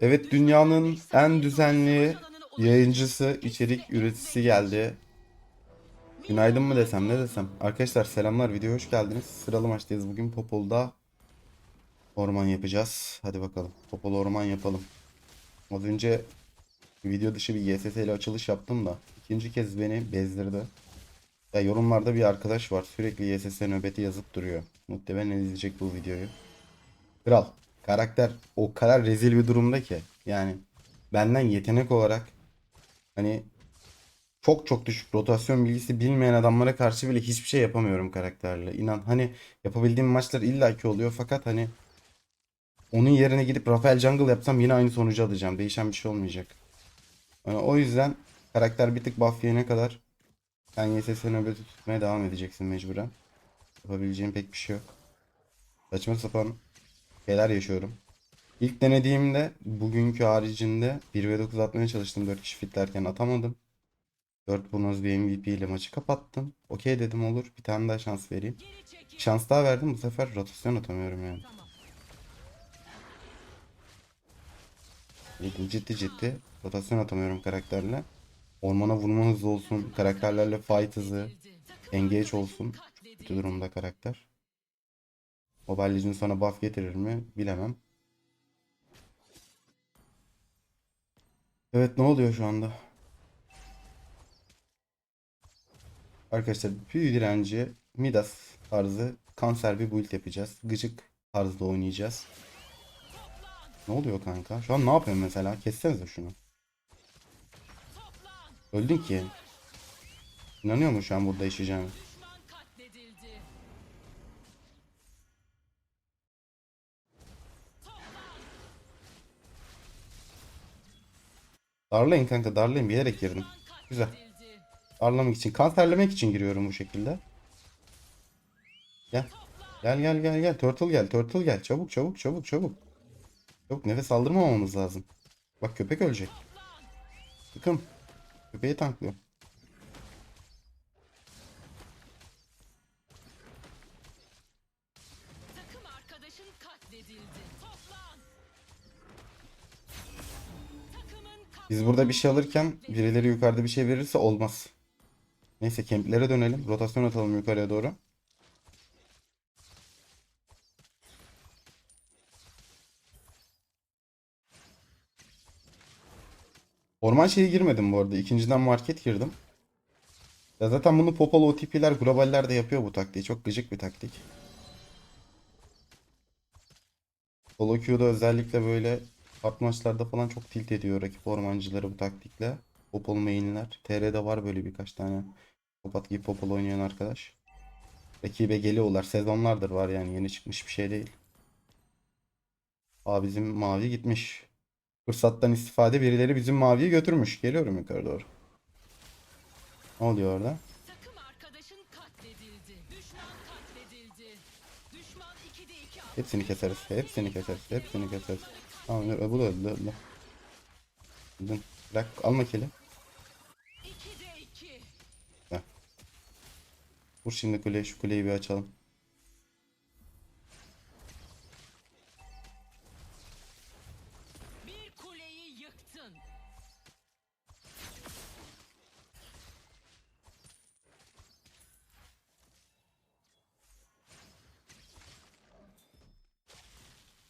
Evet dünyanın en düzenli yayıncısı, içerik üreticisi geldi. Günaydın mı desem ne desem. Arkadaşlar selamlar videoya hoş geldiniz. Sıralı maçtayız bugün Popol'da orman yapacağız. Hadi bakalım Popol orman yapalım. Az önce video dışı bir YSS ile açılış yaptım da ikinci kez beni bezdirdi. Ya yorumlarda bir arkadaş var sürekli YSS nöbeti yazıp duruyor. Muhtemelen izleyecek bu videoyu. Kral karakter o kadar rezil bir durumda ki yani benden yetenek olarak hani çok çok düşük rotasyon bilgisi bilmeyen adamlara karşı bile hiçbir şey yapamıyorum karakterle. İnan hani yapabildiğim maçlar illaki oluyor fakat hani onun yerine gidip Rafael Jungle yapsam yine aynı sonucu alacağım. Değişen bir şey olmayacak. Yani o yüzden karakter bir tık buff yene kadar sen YSS nöbeti tutmaya devam edeceksin mecburen. Yapabileceğim pek bir şey yok. Saçma sapan şeyler yaşıyorum. İlk denediğimde bugünkü haricinde 1v9 atmaya çalıştım 4 kişi fitlerken atamadım. 4 bonus bir MVP ile maçı kapattım. Okey dedim olur bir tane daha şans vereyim. Şans daha verdim bu sefer rotasyon atamıyorum yani. Ciddi ciddi ciddi rotasyon atamıyorum karakterle. Ormana vurma hızı olsun, karakterlerle fight hızı, engage olsun. Kötü durumda karakter. Mobile Legends sana buff getirir mi bilemem. Evet ne oluyor şu anda? Arkadaşlar büyü direnci Midas tarzı kanser bir build yapacağız. Gıcık tarzda oynayacağız. Ne oluyor kanka? Şu an ne yapıyorum mesela? Kessenize şunu. Öldün ki. İnanıyor mu şu an burada yaşayacağını? Darlayın kanka darlayın bilerek girdim. Güzel. Darlamak için, kanserlemek için giriyorum bu şekilde. Gel. Gel gel gel gel. Turtle gel. Turtle gel. Çabuk çabuk çabuk çabuk. Çabuk nefes aldırmamamız lazım. Bak köpek ölecek. Sıkın. Köpeği tanklıyorum. Biz burada bir şey alırken birileri yukarıda bir şey verirse olmaz. Neyse kemplere dönelim. Rotasyon atalım yukarıya doğru. Orman şeyi girmedim bu arada. İkinciden market girdim. Ya zaten bunu Popol OTP'ler globaller de yapıyor bu taktiği. Çok gıcık bir taktik. Solo queue'da özellikle böyle Hard maçlarda falan çok tilt ediyor rakip ormancıları bu taktikle. Popol mainler. TR'de var böyle birkaç tane. Popat gibi Popol oynayan arkadaş. Rakibe geliyorlar. Sezonlardır var yani yeni çıkmış bir şey değil. Aa bizim mavi gitmiş. Fırsattan istifade birileri bizim maviyi götürmüş. Geliyorum yukarı doğru. Ne oluyor orada? takım arkadaşın katledildi. Düşman katledildi. Düşman 2'de 2 aldı. Hepsini keseriz. Hepsini keseriz. Hepsini keseriz. Tamam dur, bu da öldü. öldü. Öldün. Bırak alma kili. 2'de 2. Vur şimdi kuleyi şu kuleyi bir açalım.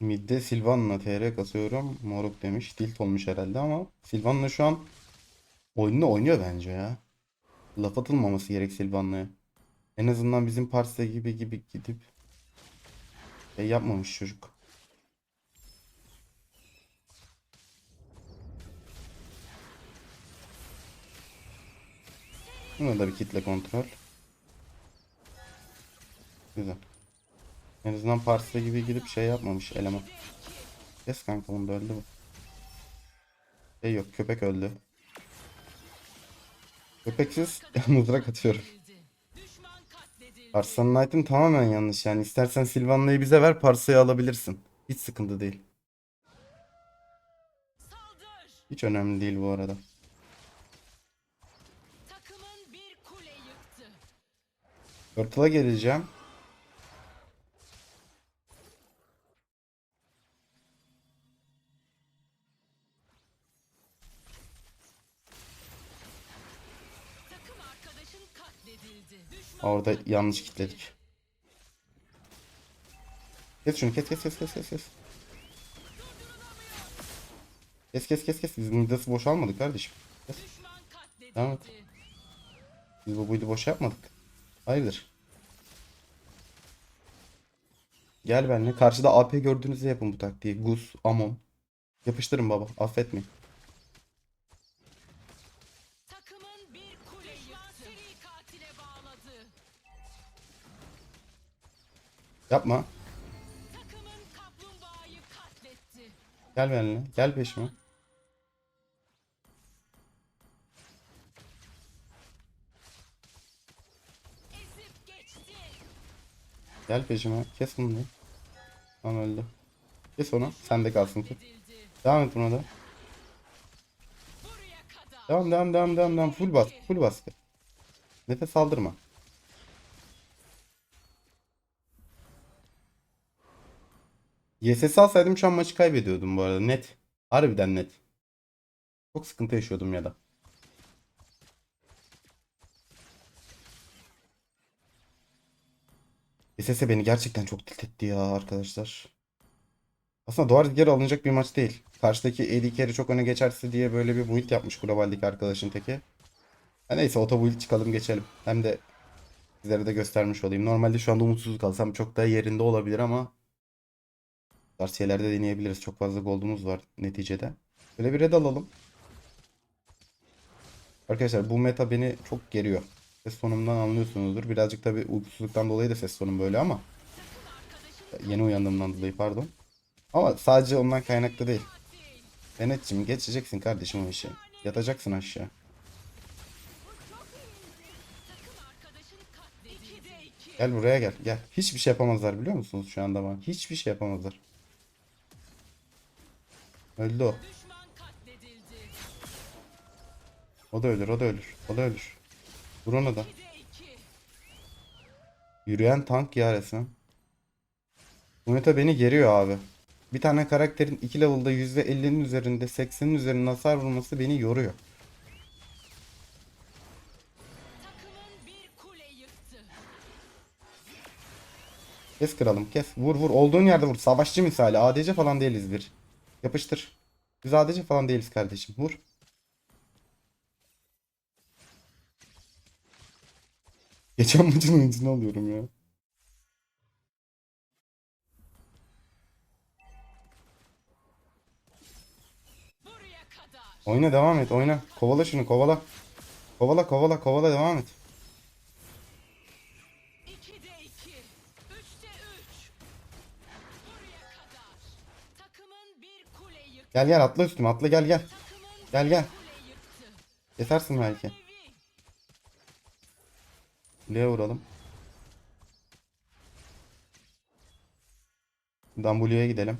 Midde Silvan'la TR kasıyorum. Moruk demiş. Tilt olmuş herhalde ama Silvan'la şu an oyununu oynuyor bence ya. Laf atılmaması gerek Silvan'la. En azından bizim Pars'ta gibi gibi gidip şey yapmamış çocuk. Buna da bir kitle kontrol. Güzel. En azından Pars'ta gibi gidip şey yapmamış eleman. Kes kanka bunu da öldü bu. Şey yok köpek öldü. Köpeksiz mızrak atıyorum. Arslan'ın item tamamen yanlış yani. İstersen Silvanla'yı bize ver Parsa'yı alabilirsin. Hiç sıkıntı değil. Hiç önemli değil bu arada. Turtle'a geleceğim. Orada yanlış kilitledik. Kes şunu kes kes kes kes kes kes. Kes kes kes kes. Biz midası boşalmadık kardeşim. Kes. Devam. Biz bu build'i boş yapmadık. Hayırdır? Gel benimle. Karşıda AP gördüğünüzde yapın bu taktiği. Gus, Amon. Yapıştırın baba. Affetmeyin. Yapma. Gel benimle. Gel peşime. Gel peşime. Kes bunu. Tamam öldü. Kes onu. Sende kalsın. Devam et buna da. Devam devam devam devam devam. Full baskı. Full baskı. Nefes aldırma. YSS alsaydım şu an maçı kaybediyordum bu arada. Net. Harbiden net. Çok sıkıntı yaşıyordum ya da. YSS beni gerçekten çok tilt etti ya arkadaşlar. Aslında duvar geri alınacak bir maç değil. Karşıdaki AD carry çok öne geçerse diye böyle bir build yapmış globaldeki arkadaşın teki. Ha neyse oto build çıkalım geçelim. Hem de sizlere de göstermiş olayım. Normalde şu anda umutsuz kalsam çok daha yerinde olabilir ama tarz deneyebiliriz. Çok fazla gold'umuz var neticede. Böyle bir red alalım. Arkadaşlar bu meta beni çok geriyor. Ses tonumdan anlıyorsunuzdur. Birazcık tabi uykusuzluktan dolayı da ses tonum böyle ama yeni uyandığımdan dolayı pardon. Ama sadece ondan kaynaklı değil. Denetçim geçeceksin kardeşim o işi. Yatacaksın aşağı. Gel buraya gel. Gel. Hiçbir şey yapamazlar biliyor musunuz şu anda bana? Hiçbir şey yapamazlar. Öldü o. O da ölür, o da ölür. O da ölür. Vur onu da. Yürüyen tank ya resmen. Bu beni geriyor abi. Bir tane karakterin 2 level'da %50'nin üzerinde 80'in üzerinde hasar vurması beni yoruyor. Kes kralım kes. Vur vur. Olduğun yerde vur. Savaşçı misali. ADC falan değiliz bir. Yapıştır. Biz ADC falan değiliz kardeşim. Vur. Geçen maçın oyuncusunu alıyorum ya. Oyna devam et oyna. Kovala şunu kovala. Kovala kovala kovala devam et. Gel gel atla üstüme atla gel gel. Gel gel. Yetersin belki. Kuleye vuralım. Dambulya'ya gidelim.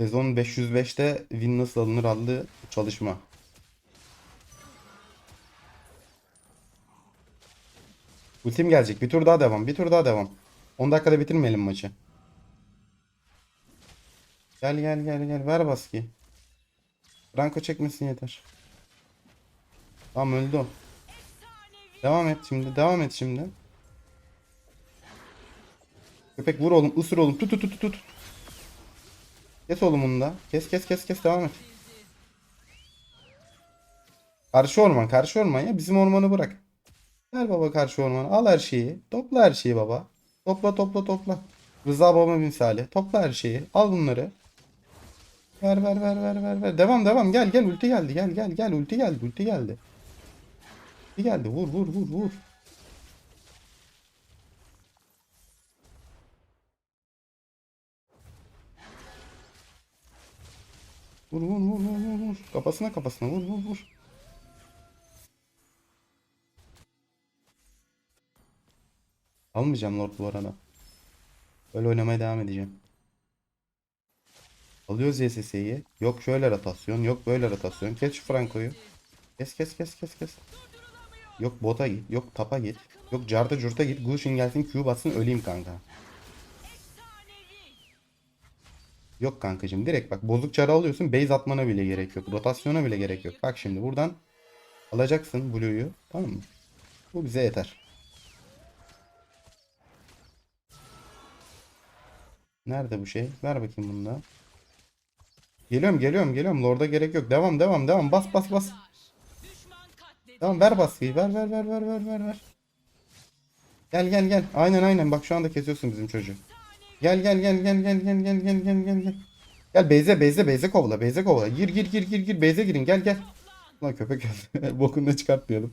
Sezon 505'te win nasıl alınır adlı çalışma. Ultim gelecek. Bir tur daha devam. Bir tur daha devam. 10 dakikada bitirmeyelim maçı. Gel gel gel gel. Ver baskıyı. Franco çekmesin yeter. Tamam öldü. Devam et şimdi. Devam et şimdi. Köpek vur oğlum. ısır oğlum. Tut tut tut tut. Kes oğlum bunu da. Kes kes kes kes. Devam et. Karşı orman. Karşı orman ya. Bizim ormanı bırak. Gel baba karşı orman. Al her şeyi. Topla her şeyi baba. Topla topla topla. Rıza baba misali. Topla her şeyi. Al bunları. Ver ver ver ver ver ver. Devam devam. Gel gel ulti geldi. Gel gel gel ulti geldi. Ulti geldi. Ulti geldi. Vur vur vur vur. Vur vur vur vur vur vur. Kafasına kafasına vur vur vur. Almayacağım Lord bu arada. Böyle oynamaya devam edeceğim. Alıyoruz YSS'yi. Yok şöyle rotasyon, yok böyle rotasyon. Kes şu Franco'yu. Kes kes kes kes kes. Yok bota git, yok tapa git. Yok carta curta git. Gushin gelsin Q bassın öleyim kanka. Yok kankacım direkt bak bozuk çara alıyorsun base atmana bile gerek yok. Rotasyona bile gerek yok. Bak şimdi buradan Alacaksın Blue'yu. Tamam mı? Bu bize yeter. Nerede bu şey? Ver bakayım bunu da. Geliyorum geliyorum geliyorum. Lord'a gerek yok. Devam devam devam. Bas bas bas. Tamam ver baskıyı. Ver ver ver ver ver ver ver. Gel gel gel. Aynen aynen. Bak şu anda kesiyorsun bizim çocuğu. Gel gel gel gel gel gel gel gel gel gel gel. Gel Beyze Beyze Beyze kovala Beyze kovala. Gir gir gir gir gir Beyze girin gel gel. Lan köpek geldi. Bokunu da çıkartmayalım.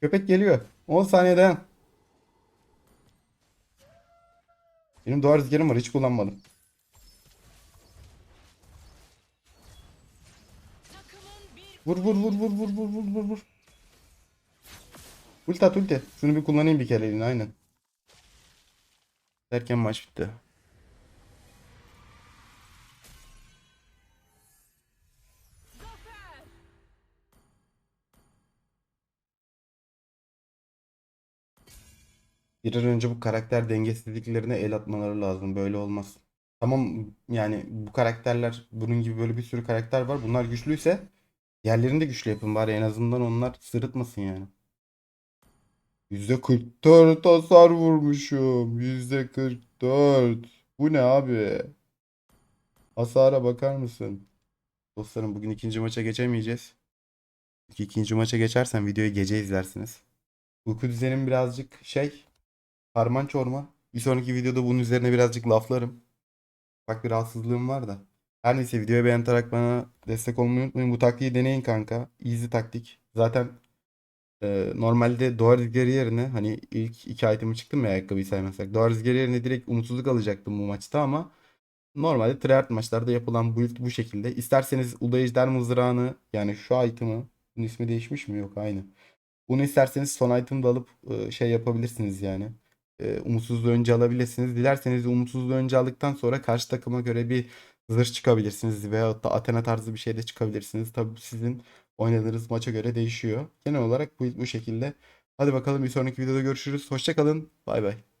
Köpek geliyor. 10 saniye dayan. Benim duvar rüzgarım var hiç kullanmadım. Vur vur vur vur vur vur vur vur vur. Ulti at ulti. Şunu bir kullanayım bir kere eline aynen. Derken maç bitti. Bir an önce bu karakter dengesizliklerine el atmaları lazım. Böyle olmaz. Tamam yani bu karakterler bunun gibi böyle bir sürü karakter var. Bunlar güçlüyse Diğerlerini de güçlü yapın bari en azından onlar sırıtmasın yani. %44 hasar vurmuşum. %44. Bu ne abi? Hasara bakar mısın? Dostlarım bugün ikinci maça geçemeyeceğiz. Çünkü ikinci maça geçersen videoyu gece izlersiniz. Uyku düzenim birazcık şey karman çorma. Bir sonraki videoda bunun üzerine birazcık laflarım. Bak bir rahatsızlığım var da. Her neyse videoyu beğenerek bana destek olmayı unutmayın. Bu taktiği deneyin kanka. Easy taktik. Zaten e, normalde doğa rüzgarı yerine hani ilk iki item'i çıktım ya ayakkabıyı saymazsak. Doğa rüzgarı yerine direkt umutsuzluk alacaktım bu maçta ama normalde tryhard maçlarda yapılan build bu şekilde. İsterseniz Ulu Ejder mızrağını yani şu item'ı bunun ismi değişmiş mi? Yok aynı. Bunu isterseniz son item'da alıp e, şey yapabilirsiniz yani. E, umutsuzluğu önce alabilirsiniz. Dilerseniz umutsuzluğu önce aldıktan sonra karşı takıma göre bir zırh çıkabilirsiniz veyahut da Athena tarzı bir şey de çıkabilirsiniz. Tabii bu sizin oynadığınız maça göre değişiyor. Genel olarak bu, bu şekilde. Hadi bakalım bir sonraki videoda görüşürüz. Hoşça kalın. Bay bay.